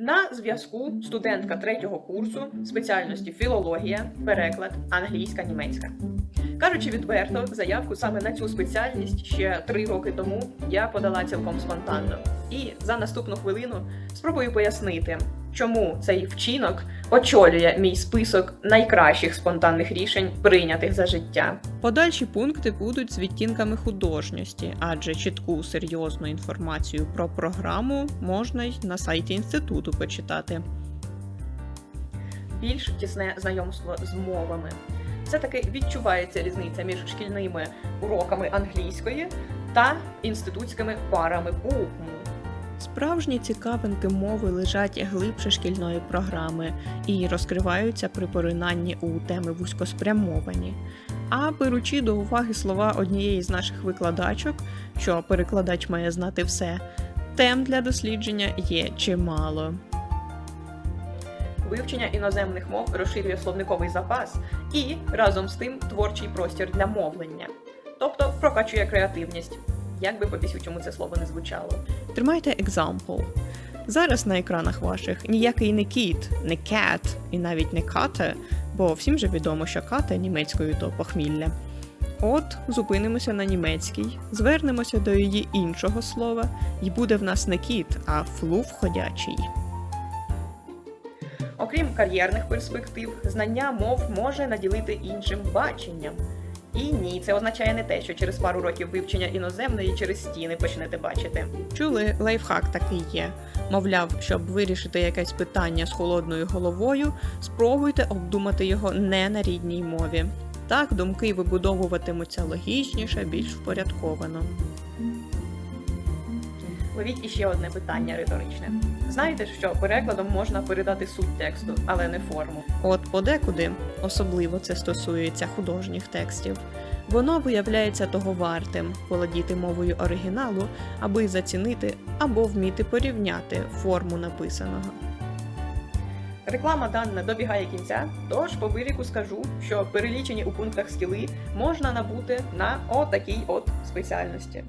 На зв'язку студентка третього курсу спеціальності філологія, переклад, англійська, німецька. Кажучи відверто, заявку саме на цю спеціальність ще три роки тому я подала цілком спонтанно. І за наступну хвилину спробую пояснити, чому цей вчинок очолює мій список найкращих спонтанних рішень, прийнятих за життя. Подальші пункти будуть з відтінками художньості, адже чітку серйозну інформацію про програму можна й на сайті інституту почитати. більш тісне знайомство з мовами. Все-таки відчувається різниця між шкільними уроками англійської та інститутськими парами УМУ. Справжні цікавинки мови лежать глибше шкільної програми і розкриваються при поринанні у теми вузькоспрямовані. А беручи до уваги слова однієї з наших викладачок, що перекладач має знати все, тем для дослідження є чимало. Вивчення іноземних мов розширює словниковий запас і разом з тим творчий простір для мовлення, тобто прокачує креативність, як би по пісючому це слово не звучало. Тримайте екзампл. Зараз на екранах ваших ніякий не кіт, не cat і навіть не кате, бо всім же відомо, що кате німецькою то похмілля. От зупинимося на німецькій, звернемося до її іншого слова, і буде в нас не кіт, а флув ходячий. Окрім кар'єрних перспектив, знання мов може наділити іншим баченням. І ні, це означає не те, що через пару років вивчення іноземної через стіни почнете бачити. Чули, лайфхак такий є. Мовляв, щоб вирішити якесь питання з холодною головою, спробуйте обдумати його не на рідній мові. Так думки вибудовуватимуться логічніше, більш впорядковано. Ловіть іще одне питання риторичне. Знаєте, що перекладом можна передати суть тексту, але не форму. От подекуди, особливо це стосується художніх текстів, воно виявляється того вартим володіти мовою оригіналу, аби зацінити або вміти порівняти форму написаного. Реклама дана добігає кінця, тож по виріку скажу, що перелічені у пунктах скіли можна набути на отакій от спеціальності.